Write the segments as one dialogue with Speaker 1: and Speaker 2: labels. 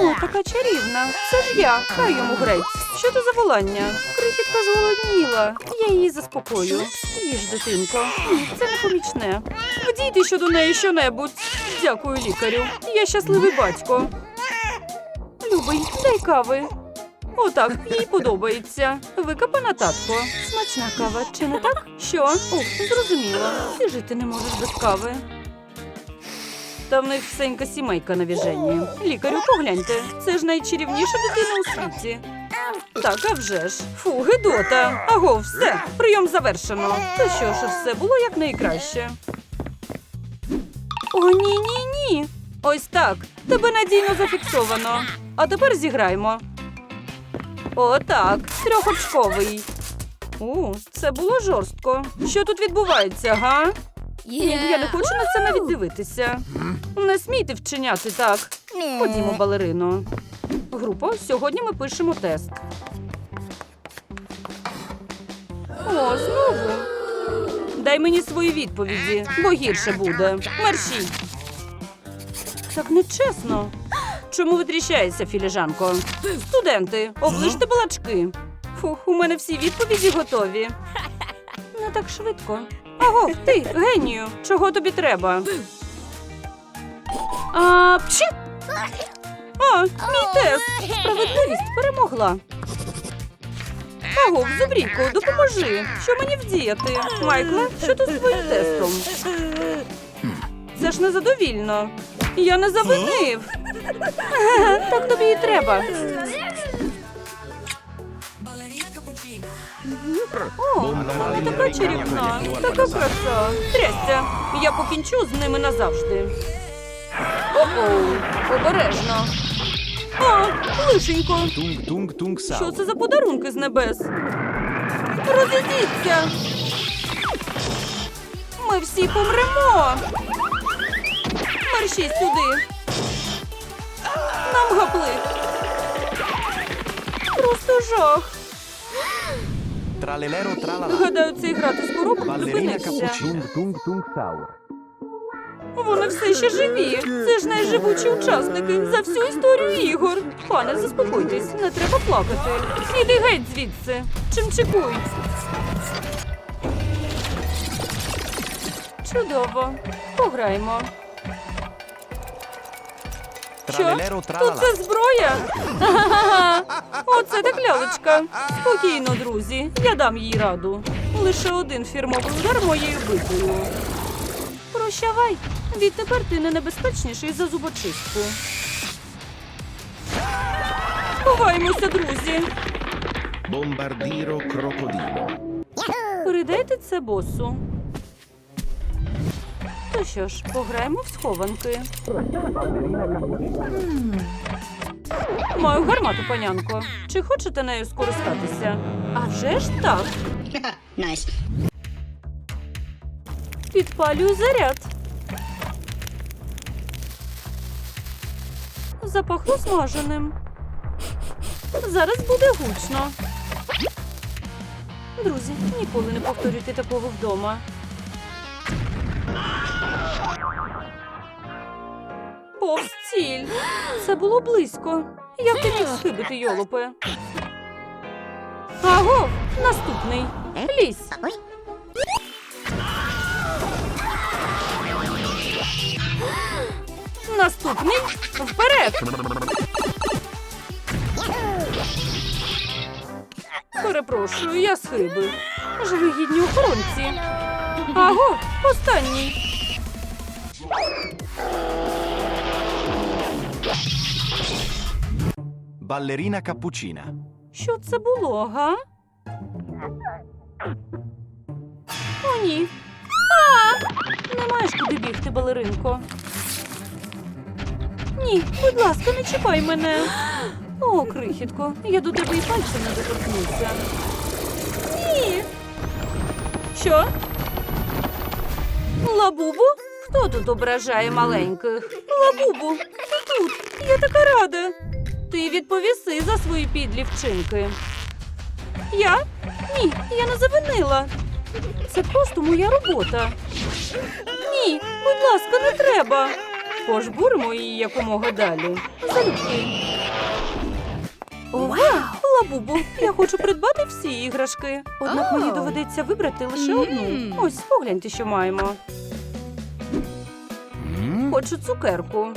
Speaker 1: О, така чарівна. Це ж я. Хай йому грець. Що це за волання? Крихітка зголодніла. Я її заспокою. Їж, дитинко. Ні, це не помічне. Вдійте щодо неї щонебудь. Дякую, лікарю. Я щасливий батько. Любий, дай кави. Отак, їй подобається. Викопана татко. Смачна кава, чи не так? Що? О, зрозуміло. Ти жити не можеш без кави. Та в них всенька сімейка на віженні. Лікарю, погляньте, це ж найчарівніша дитина у світі. Так, а вже ж. Фу, гидота. Аго, все, прийом завершено. Та що ж, все було як найкраще. О, ні, ні, ні. Ось так. Тебе надійно зафіксовано. А тепер зіграємо. О, так, трьохочковий. У, це було жорстко. Що тут відбувається, га? Ні, я не хочу на це навіть дивитися. Не смійте вчиняти так. Ходімо, балерино. Група, сьогодні ми пишемо тест. О, знову. Дай мені свої відповіді, бо гірше буде. Мерші. Так нечесно. Чому витріщається, філіжанко? Студенти, оближте балачки. Фух, у мене всі відповіді готові. Не так швидко. Аго, ти, генію, чого тобі треба? А, пші! А, мій тест. Справедливість перемогла. Аго, зубрійко, допоможи. Що мені вдіяти? Майкле, що тут з твоїм тестом? Це ж незадовільно. Я не завинив. Так тобі і треба. О, така чарівна, така краса. Трясся, я покінчу з ними назавжди. О-оу, обережно. А, лишенько. Що це за подарунки з небес? Розійдіться! Ми всі помремо. Мерщій сюди. Нам гаплик. Просто жах.
Speaker 2: Тралелеро тралала.
Speaker 1: Гадаю, цей грати з коробок
Speaker 2: Балерина
Speaker 1: зупинився.
Speaker 2: капучино. Тунг-тунг саур.
Speaker 1: Вони все ще живі. Це ж найживучі учасники за всю історію ігор. Пане, заспокойтесь, не треба плакати. Іди геть звідси. Чимчикуй. Чудово. Пограємо. Що? Тут це зброя? Оце так лялечка. Спокійно, друзі. Я дам їй раду. Лише один фірмовий удар моєю битою. Прощавай. Відтепер ти не небезпечніший за зубочистку. Ховаємося, друзі.
Speaker 2: Бомбардіро крокодило.
Speaker 1: Передайте це босу. То що ж, пограємо в схованки. Маю гармату, панянко. Чи хочете нею скористатися? А вже ж так.
Speaker 3: nice.
Speaker 1: Підпалюю заряд. Запахло смаженим. Зараз буде гучно. Друзі, ніколи не повторюйте такого вдома. Повз ціль. Це було близько. Як ти міг схибити, йолопе? Аго, наступний. Лізь. Наступний вперед. Перепрошую, я схибив. Жалюгідні охоронці. Аго, останній.
Speaker 2: Балерина капучина.
Speaker 1: Що це було, га? О, ні. А! Не маєш куди бігти, балеринко. Ні, будь ласка, не чіпай мене. О, крихітко, я до тебе і пальцем не доторкнуся. Ні. Що? Лабубу? Хто тут ображає маленьких? Лабубу, ти тут. Я така рада. Ти відповіси за свої підлі вчинки. Я? Ні, я не завинила. Це просто моя робота. Ні, будь ласка, не треба. Пожбуримо її якомога далі. Залюбки. Ова! Лабубу, я хочу придбати всі іграшки. Однак мені доведеться вибрати лише одну. Ось, погляньте, що маємо. Хочу цукерку.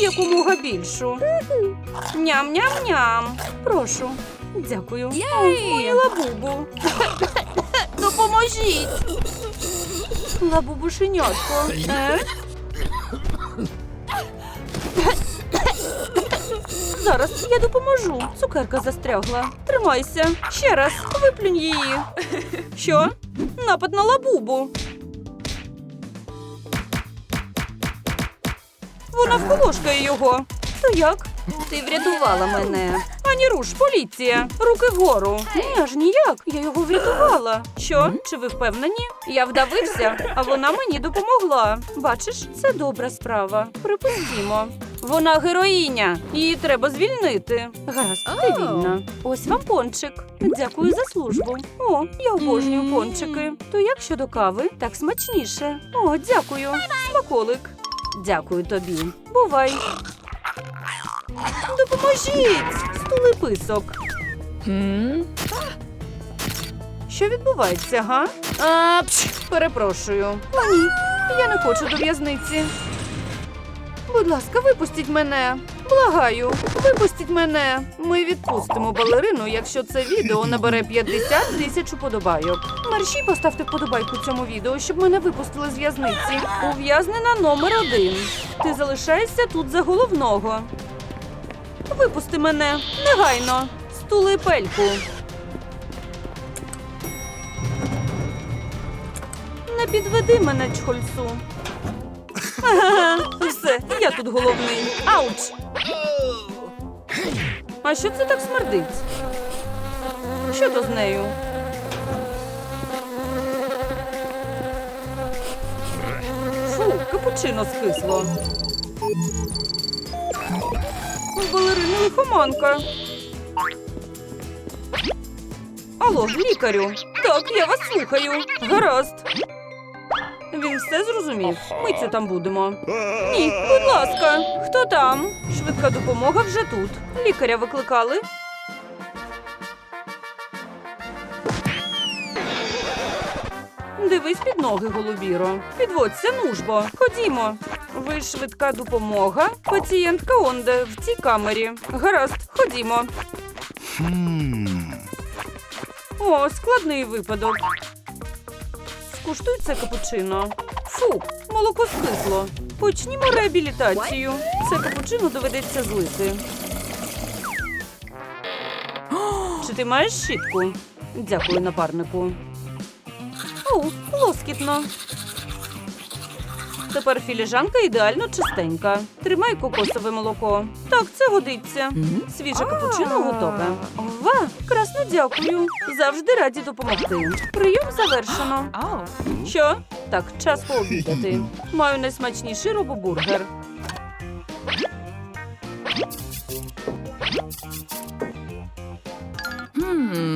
Speaker 1: Якомога більшу. Ням-ням-ням. Прошу. Дякую. Моє лабубу. Допоможіть. Лабубушенятко. Е? Зараз я допоможу. Цукерка застрягла. Тримайся. Ще раз. Виплюнь її. Що? Напад на лабубу. Вона вколошкає його. То як? Ти врятувала мене. Ані руш, поліція. Руки вгору. Ні, аж ніяк. Я його врятувала. Що? Чи ви впевнені? Я вдавився, а вона мені допомогла. Бачиш, це добра справа. Припустімо. Вона героїня. Її треба звільнити. Гаразд, ти вільна. Ось вам пончик. Дякую за службу. О, я обожнюю пончики. То як щодо кави? Так смачніше. О, дякую. Смаколик. Дякую тобі. Бувай. Допоможіть! Стули писок. Що відбувається, га? А, пш, перепрошую. Ні, я не хочу до в'язниці. Будь ласка, випустіть мене. Благаю, випустіть мене. Ми відпустимо балерину, якщо це відео набере 50 тисяч уподобайок. Мерші поставте вподобайку цьому відео, щоб мене випустили з в'язниці. Ув'язнена номер один. Ти залишаєшся тут за головного. Випусти мене негайно. Стули пельку. Не підведи мене, чхольцу. Ага, все, я тут головний. Ауч! А що це так смердить? Що то з нею? Фу, капучино скисло. У балерини лихоманка. Алло, лікарю. Так, я вас слухаю. Гаразд. Він все зрозумів. Ми цю там будемо. Ні, будь ласка, хто там? Швидка допомога вже тут. Лікаря викликали. Дивись під ноги, голубіро. Підводься, нужбо. Ходімо. Ви швидка допомога. Пацієнтка онде в цій камері. Гаразд, ходімо. О, складний випадок. Скуштуй це капучино. Фу, молоко скисло. Почнімо реабілітацію. Це капучино доведеться злити. Чи ти маєш щітку? Дякую, напарнику. О, лоскітно. Тепер філіжанка ідеально чистенька. Тримай кокосове молоко. Так, це годиться. Свіже капучино готове. Ова, красно дякую. Завжди раді допомогти. Прийом завершено. Що? Так, час пообідати. Маю найсмачніший робобургер.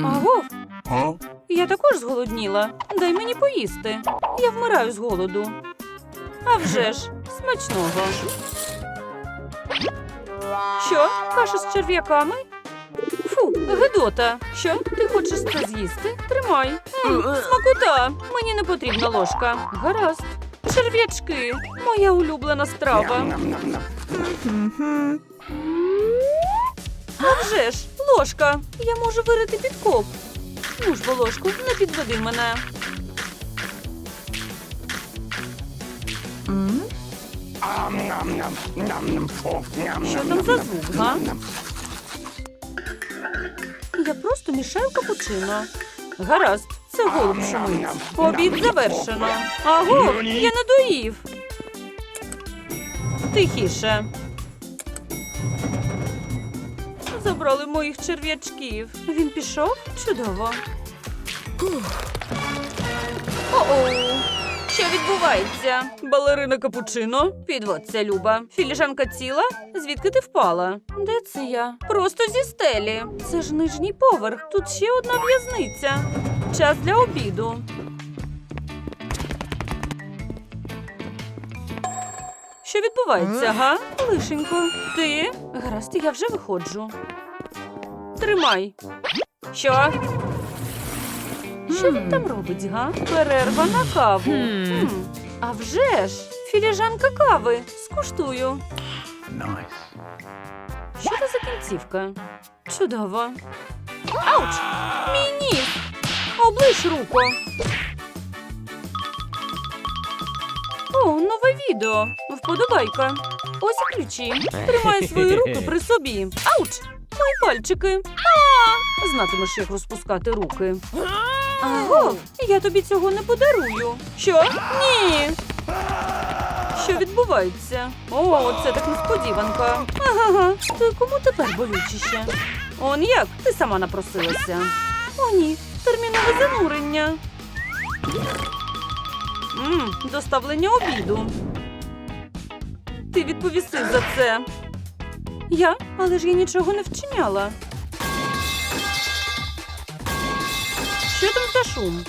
Speaker 1: Аго, я також зголодніла. Дай мені поїсти. Я вмираю з голоду. А вже ж, смачного. Що? Каша з черв'яками? Фу, Гедота. Що? Ти хочеш це з'їсти? Тримай. М, смакота. Мені не потрібна ложка. Гаразд. Черв'ячки. Моя улюблена страва. А вже ж, ложка. Я можу вирити підкоп. Ну ж, бо ложку, не підведи мене. Що там за звук, га? Я просто мішаю капучино. Гаразд, це голуб шумить. Обід завершено. Аго, я не доїв. Тихіше. Забрали моїх черв'ячків. Він пішов? Чудово. О-оу. Що відбувається? Балерина капучино? Підводься, Люба. Філіжанка ціла? Звідки ти впала? Де це я? Просто зі стелі. Це ж нижній поверх. Тут ще одна в'язниця. Час для обіду. Що відбувається, га? Лишенько, ти? Гаразд, я вже виходжу. Тримай. Що? Що він там робить, га? Перерва на каву.
Speaker 3: Хм.
Speaker 1: А вже ж! Філіжанка кави. Скуштую. Що це за кінцівка? Чудово. Ауч! Мій ніс! Облиш руку. О, нове відео. Вподобайка. Ось і ключі. Тримай свої руки при собі. Ауч! Мої пальчики. А! Знатимеш, як розпускати руки. Аго, я тобі цього не подарую. Що? Ні. Що відбувається? О, це так несподіванка. Ага, то кому тепер болючіше? Он як? Ти сама напросилася. О, ні, термінове занурення. Мм, доставлення обіду. Ти відповіси за це. Я? Але ж я нічого не вчиняла. За шум?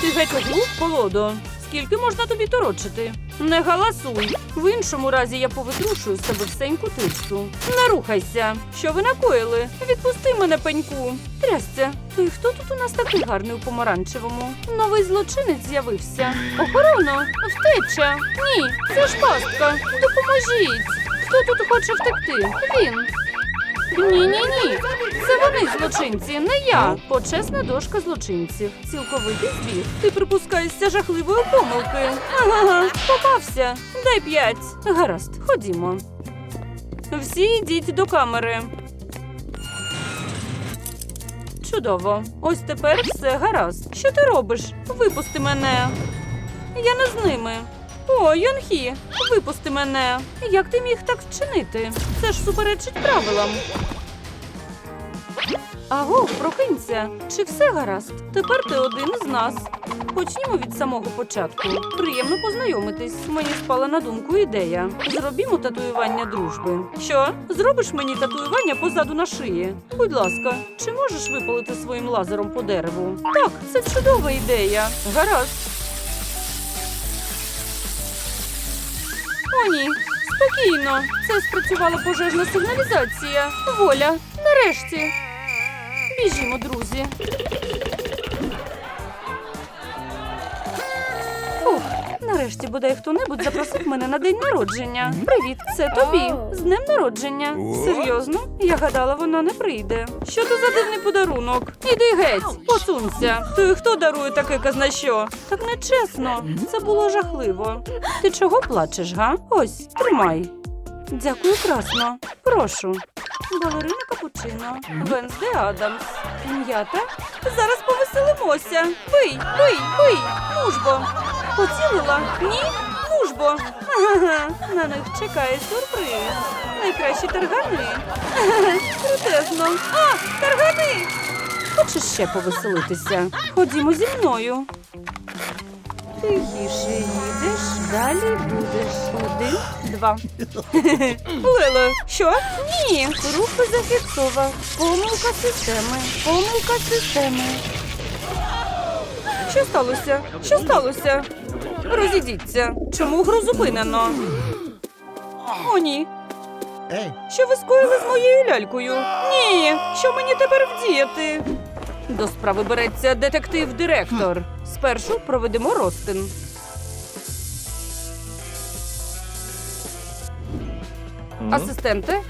Speaker 1: Ти геть оглух, колодо. Скільки можна тобі торочити? Не галасуй. В іншому разі я повитрушую з себе всеньку тичку. Не рухайся. Що ви накоїли? Відпусти мене, пеньку. Трясця. То й хто тут у нас такий гарний у помаранчевому? Новий злочинець з'явився. Охорона! Втеча! Ні, це ж пастка. Допоможіть. Хто тут хоче втекти? Він. Ні, ні, ні. Вони злочинці, не я. Почесна дошка злочинців. Цілковитий збіг. Ти припускаєшся жахливої помилки. Ага, попався. Дай п'ять. Гаразд, ходімо. Всі йдіть до камери. Чудово. Ось тепер все гаразд. Що ти робиш? Випусти мене. Я не з ними. О, Йонхі, випусти мене. Як ти міг так вчинити? Це ж суперечить правилам. Аго, прокинься. Чи все гаразд? Тепер ти один з нас. Почнімо від самого початку. Приємно познайомитись. Мені спала на думку ідея. Зробімо татуювання дружби. Що? Зробиш мені татуювання позаду на шиї? Будь ласка, чи можеш випалити своїм лазером по дереву? Так, це чудова ідея. Гаразд. О, ні. Спокійно. Це спрацювала пожежна сигналізація. Воля. Нарешті. Біжімо, друзі. Фух, нарешті бодай хто-небудь запросив мене на день народження. Привіт, це тобі. З днем народження. Серйозно? Я гадала, вона не прийде. Що то за дивний подарунок? Іди геть, посунься. То і хто дарує таке казна що? Так нечесно. Це було жахливо. Ти чого плачеш, га? Ось, тримай. Дякую, красно. Прошу. Балерина капучино. Венсде Адамс. М'ята. Зараз повеселимося. Бий, бий, бий. Ну ж бо. Поцілила? Ні? Ну ж бо. Ага, на них чекає сюрприз. Найкращі таргани. Крутезно. А, таргани! Хочеш ще повеселитися? Ходімо зі мною. Тихіше їдеш, далі будеш. Один, два. Леле, що? Ні. Рухи зафіксовав. Помилка системи. Помилка системи. Що сталося? Що сталося? Розійдіться. Чому гру зупинено? О, ні. Що ви скоїли з моєю лялькою? Ні. Що мені тепер вдіяти? До справи береться детектив-директор. Спершу проведемо розтин. Асистенте,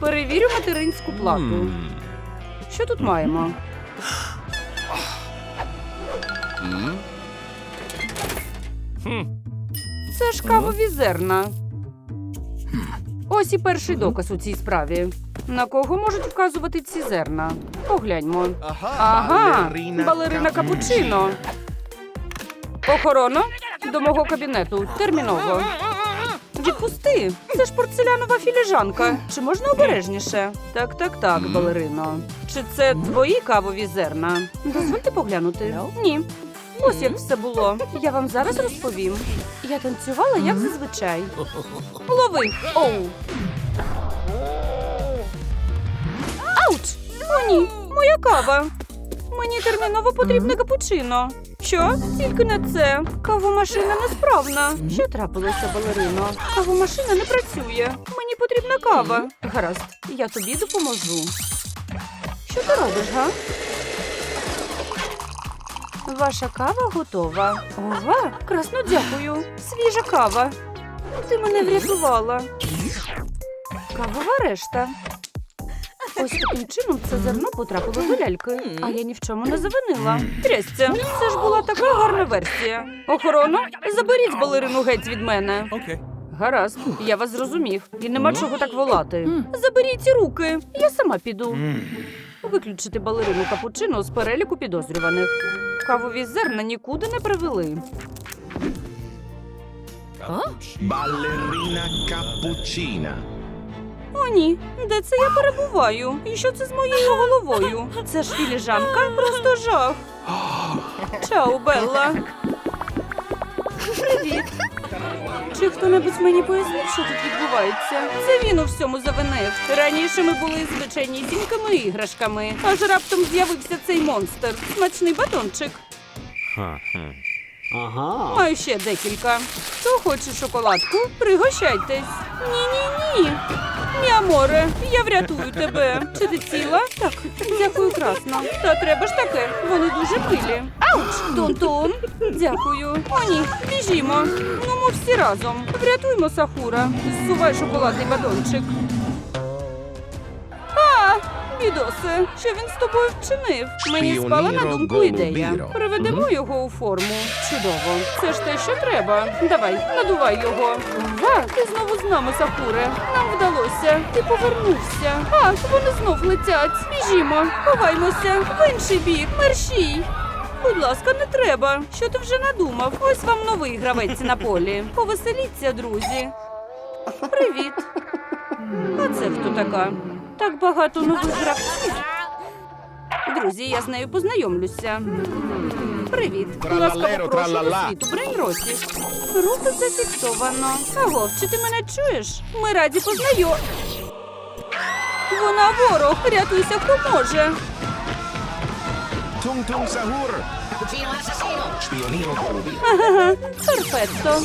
Speaker 1: перевірю материнську плату. Що тут маємо? Це ж кавові зерна. Ось і перший доказ у цій справі. На кого можуть вказувати ці зерна? Погляньмо. Ага, балерина капучино. Охорона до мого кабінету. Терміново. Відпусти. Це ж порцелянова філіжанка. Чи можна обережніше? Так, так, так, балерино. Чи це твої кавові зерна? Дозвольте поглянути. Ні. Ось як все було. Я вам зараз розповім. Я танцювала як зазвичай. Лови! Оу! О, ні! Моя кава! Мені терміново потрібне капучино. Що? Тільки не це. Кавомашина несправна. Що трапилося, балерино? Кавомашина не працює. Мені потрібна кава. Гаразд, я тобі допоможу. Що ти робиш, га? Ваша кава готова. Ова, красно дякую. Свіжа кава. Ти мене врятувала. Кавова решта. Ось таким чином це зерно потрапило до ляльки, а я ні в чому не завинила. Трясця, це ж була така гарна версія. Охорона, заберіть балерину геть від мене. Гаразд, я вас зрозумів. І нема чого так волати. Заберіть руки, я сама піду. Виключити балерину капучино з переліку підозрюваних. Кавові зерна нікуди не привели.
Speaker 2: Ballerina cappuccina.
Speaker 1: О, ні, де це я перебуваю? І що це з моєю головою? Це ж філіжанка, просто жах. Чао, Белла. Привіт. Чи хто-небудь мені пояснив, що тут відбувається? Це він у всьому завинив. Раніше ми були звичайнісінькими іграшками, аж раптом з'явився цей монстр. Смачний батончик. Маю ще декілька. Хто хоче шоколадку? Пригощайтесь. Ні-ні-ні. Мій аморе, я врятую тебе. Чи ти ціла? Так, дякую, красно. Та треба ж таке. Вони дуже милі. Ауч! Тон-тон. Дякую. О, ні, біжімо. Ну, ми всі разом. Врятуймо Сахура. Зсувай шоколадний батончик. Бідосе, що він з тобою вчинив? Мені спала на думку ідея. Приведемо його у форму. Чудово. Це ж те, що треба. Давай, надувай його. Ва, ти знову з нами, Сахуре. Нам вдалося. Ти повернувся. А, вони знов летять. Біжімо, ховаймося. В інший бік. Мерщій. Будь ласка, не треба. Що ти вже надумав? Ось вам новий гравець на полі. Повеселіться, друзі. Привіт. А це хто така? Так багато нових гравців. Друзі, я з нею познайомлюся. Привіт. Ласкаво прошу світу Брейнроті. Руку зафіксовано. Агов, чи ти мене чуєш? Ми раді познайом. Вона ворог. Рятуйся, хто може.
Speaker 2: Golubiro.
Speaker 1: Ага, перфетто.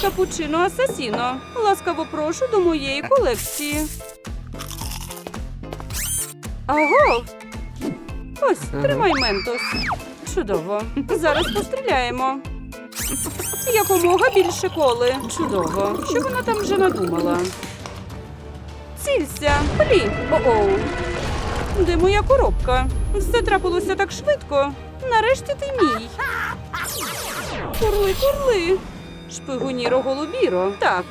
Speaker 1: Капучино асасіно. Ласкаво прошу до моєї колекції. Агов! Ось, тримай ментос. Чудово. Зараз постріляємо. Якомога більше коли. Чудово. Що вона там вже надумала? Цілься. Плі. О-оу. Де моя коробка? Все трапилося так швидко. Нарешті ти мій. Курли, курли. Шпигуніро голубіро. Так.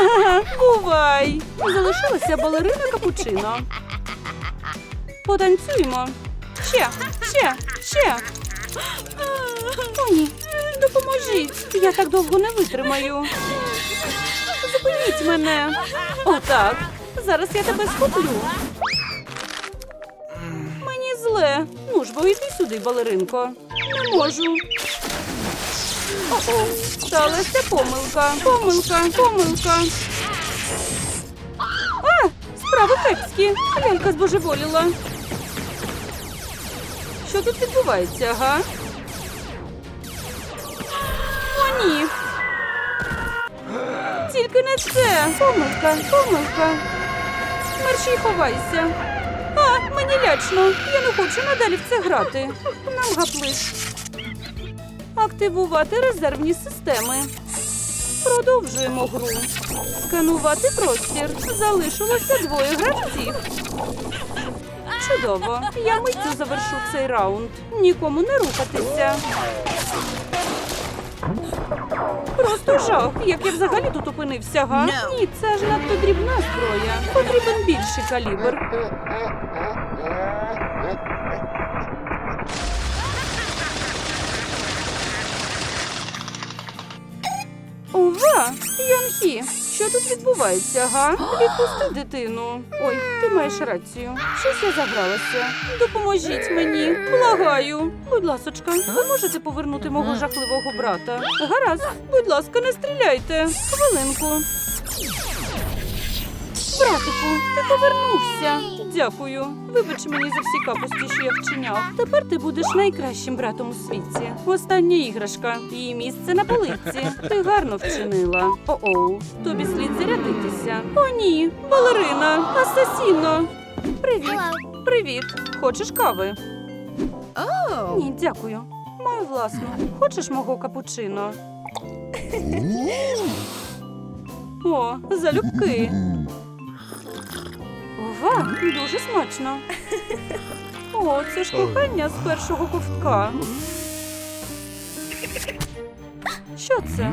Speaker 1: Ага, бувай. Залишилася балерина капучино. Потанцюємо. Ще, ще, ще. О, допоможіть. Я так довго не витримаю. Зупиніть мене. Отак. Зараз я тебе схоплю. Мені зле. Ну ж, бо йди сюди, балеринко. Не можу. О-оу, сталася помилка. Помилка, помилка. А, справи кепські. Лялька збожеволіла. Що тут відбувається, га? О, ні. Тільки не це. Помилка, помилка. Мерщій ховайся. А, мені лячно. Я не хочу надалі в це грати. Нам гаплик. Активувати резервні системи. Продовжуємо гру. Сканувати простір. Залишилося двоє гравців. Чудово. Я миттю завершу цей раунд. Нікому не рухатися. Просто жах, як я взагалі тут опинився, га? Ні, це ж надто дрібна зброя. Потрібен більший калібр. Ова! Йонхі, що тут відбувається, га? Відпусти дитину. Ой, ти маєш рацію. Щось я загралася. Допоможіть мені. Благаю. Будь ласочка, ви можете повернути мого жахливого брата? Гаразд, будь ласка, не стріляйте. Хвилинку. Братику, ти повернувся. Дякую. Вибач мені за всі капості, що я вчиняв. Тепер ти будеш найкращим братом у світі. Остання іграшка. Її місце на полиці. Ти гарно вчинила. О-оу, тобі слід зарядитися. О, ні, балерина, асасіно. Привіт. Привіт. Хочеш кави? Ні, дякую. Маю власну. Хочеш мого капучино? О, залюбки. Ова, дуже смачно. О, це ж кохання з першого ковтка. Що це?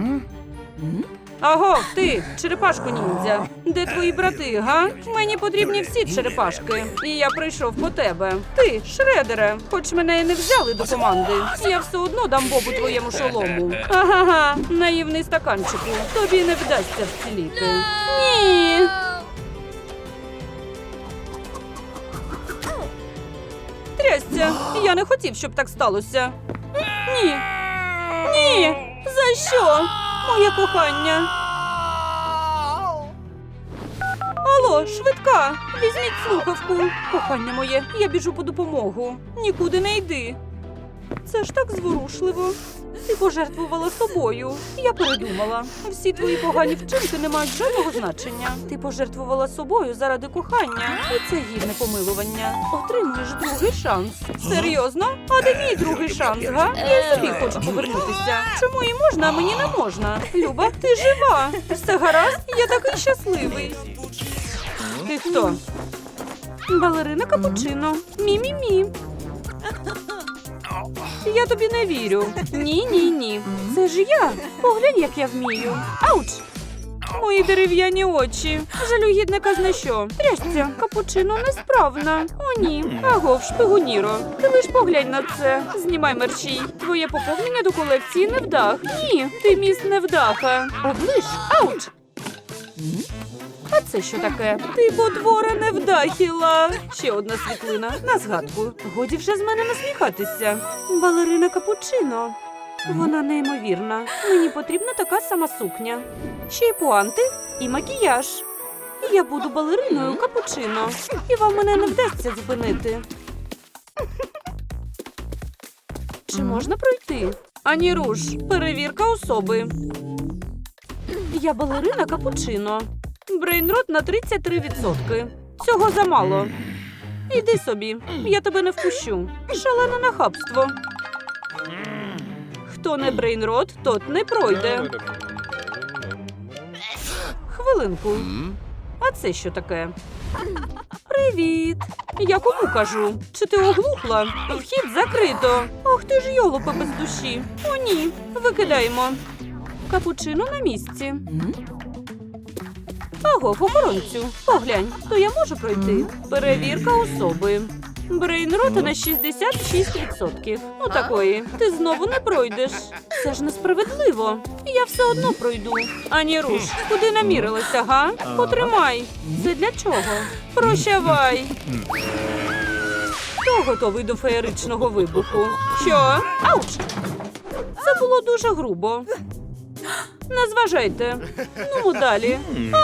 Speaker 1: Аго, ти, черепашко ніндзя. Де твої брати, га? Мені потрібні всі черепашки. І я прийшов по тебе. Ти, шредере, хоч мене і не взяли до команди. Я все одно дам бобу твоєму шолому. Ага, наївний стаканчику. Тобі не вдасться вціліти. Ні. Трясця, я не хотів, щоб так сталося. Ні. Ні. За що? Моє кохання. Алло, швидка, візьміть слухавку. Кохання моє, я біжу по допомогу. Нікуди не йди. Це ж так зворушливо. Ти пожертвувала собою. Я передумала. Всі твої погані вчинки не мають жодного значення. Ти пожертвувала собою заради кохання, і це гідне помилування. Отримуєш другий шанс. Серйозно? А де мій другий шанс, га? Я собі хочу повернутися. Чому їй можна, а мені не можна? Люба, ти жива. Все гаразд, я такий щасливий. Ти хто? Балерина капучино. Мі-мі-мі. Я тобі не вірю. Ні, ні, ні. Це ж я. Поглянь, як я вмію. Ауч! Мої дерев'яні очі. Жалюгідне казна що. Трясця, капучино несправна. О, ні. Агов, шпигуніро. Ти лиш поглянь на це. Знімай мерщій. Твоє поповнення до колекції невдах. Ні, ти міс невдаха. Оближ. Ауч! Це що таке? Ти потвора невдахіла. Ще одна світлина на згадку. Годі вже з мене насміхатися. Балерина капучино. Вона неймовірна. Мені потрібна така сама сукня. Ще й пуанти і макіяж. Я буду балериною капучино, і вам мене не вдасться зупинити. Чи можна пройти? Ані руш, перевірка особи. Я балерина капучино. Брейнрот на 33%. Цього замало. Іди собі, я тебе не впущу. Шалене нахабство. Хто не брейнрот, тот не пройде. Хвилинку. А це що таке? Привіт. Я кому кажу? Чи ти оглухла? Вхід закрито. Ох ти ж йолопа без душі. О, ні. Викидаємо. Капучино на місці. Аго, охоронцю, поглянь, то я можу пройти. Перевірка особи. Брейнрота на 66%. Ну такої. Ти знову не пройдеш. Це ж несправедливо. Я все одно пройду. Ані руш, куди намірилася, га? Потримай. Це для чого? Прощавай. Хто готовий до феєричного вибуху? Що? Ауч! Це було дуже грубо. Не зважайте. Ну, далі. А,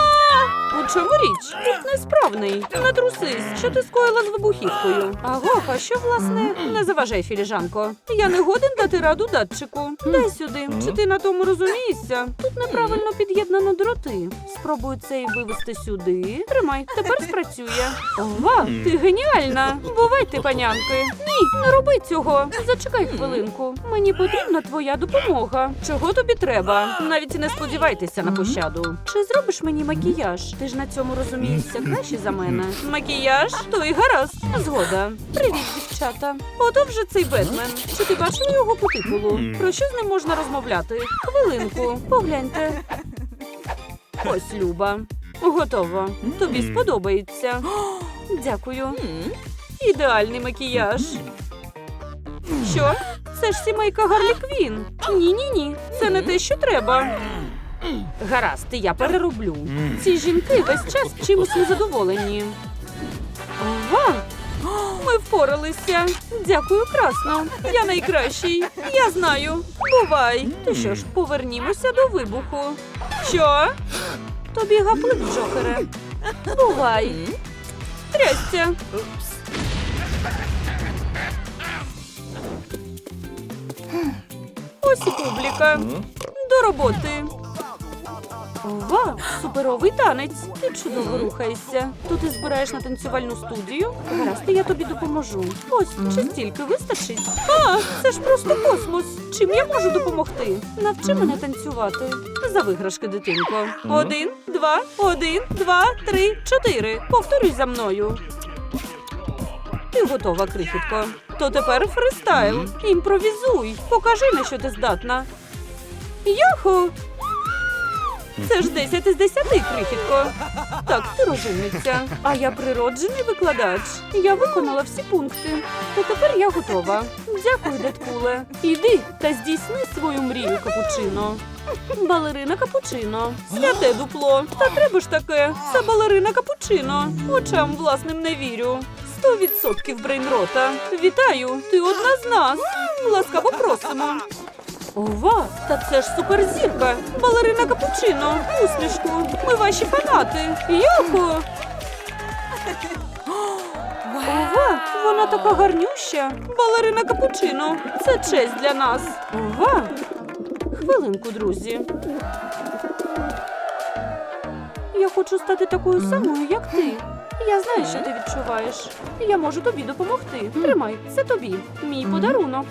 Speaker 1: у чому річ? Тут несправний. Не трусись, що ти скоїла з вибухівкою. Аго, а що власне? Не заважай, філіжанко. Я не годен дати раду датчику. Дай сюди. Чи ти на тому розумієшся? Тут неправильно під'єднано дроти. Спробуй цей вивести сюди. Тримай, тепер спрацює. Ова, ти геніальна. Бувайте, панянки. Ні, не роби цього. Зачекай хвилинку. Мені потрібна твоя допомога. Чого тобі треба? Навіть не сподівайтеся на пощаду. Чи зробиш мені макіяж? Ти ж на цьому розумієшся краще за мене. Макіяж? То й гаразд. Згода. Привіт, дівчата. Ото вже цей Бетмен. Чи ти бачила його по титулу? Про що з ним можна розмовляти? Хвилинку, погляньте. Ось Люба. Готово. Тобі сподобається. Дякую. Ідеальний макіяж. Що? Це ж сімейка Гарлі Квін. Ні, ні, ні. Це не те, що треба. Гаразд, я перероблю. Ці жінки весь час чимось незадоволені. Ова! Ми впоралися. Дякую, красно. Я найкращий. Я знаю. Бувай. То що ж, повернімося до вибуху. Що? Тобі гаплик, Джокере. Бувай. Трясся. Ось і публіка. До роботи. Ова, суперовий танець. Ти чудово рухаєшся. То ти збираєш на танцювальну студію? Гаразд, я тобі допоможу. Ось, чи стільки вистачить? А, це ж просто космос. Чим я можу допомогти? Навчи мене танцювати. За виграшки, дитинко. Один, два, один, два, три, чотири. Повторюй за мною. Ти готова, крихітко. То тепер фристайл. Імпровізуй. Покажи, на що ти здатна. Йоху! Це ж 10 із 10, крихітко. Так, ти розумниця. А я природжений викладач. Я виконала всі пункти. То тепер я готова. Дякую, Дедпуле. Іди та здійсни свою мрію, капучино. Балерина капучино. Святе дупло. Та треба ж таке. Це балерина капучино. Очам власним не вірю. Сто відсотків брейнрота. Вітаю, ти одна з нас. Ласкаво просимо. Ова, та це ж суперзірка! Балерина Капучино! Усмішку! Ми ваші фанати! Йоху! Ова, вона така гарнюща! Балерина Капучино! Це честь для нас! Ова! Хвилинку, друзі. Я хочу стати такою самою, як ти. Я знаю, що ти відчуваєш. Я можу тобі допомогти. Тримай, це тобі. Мій подарунок.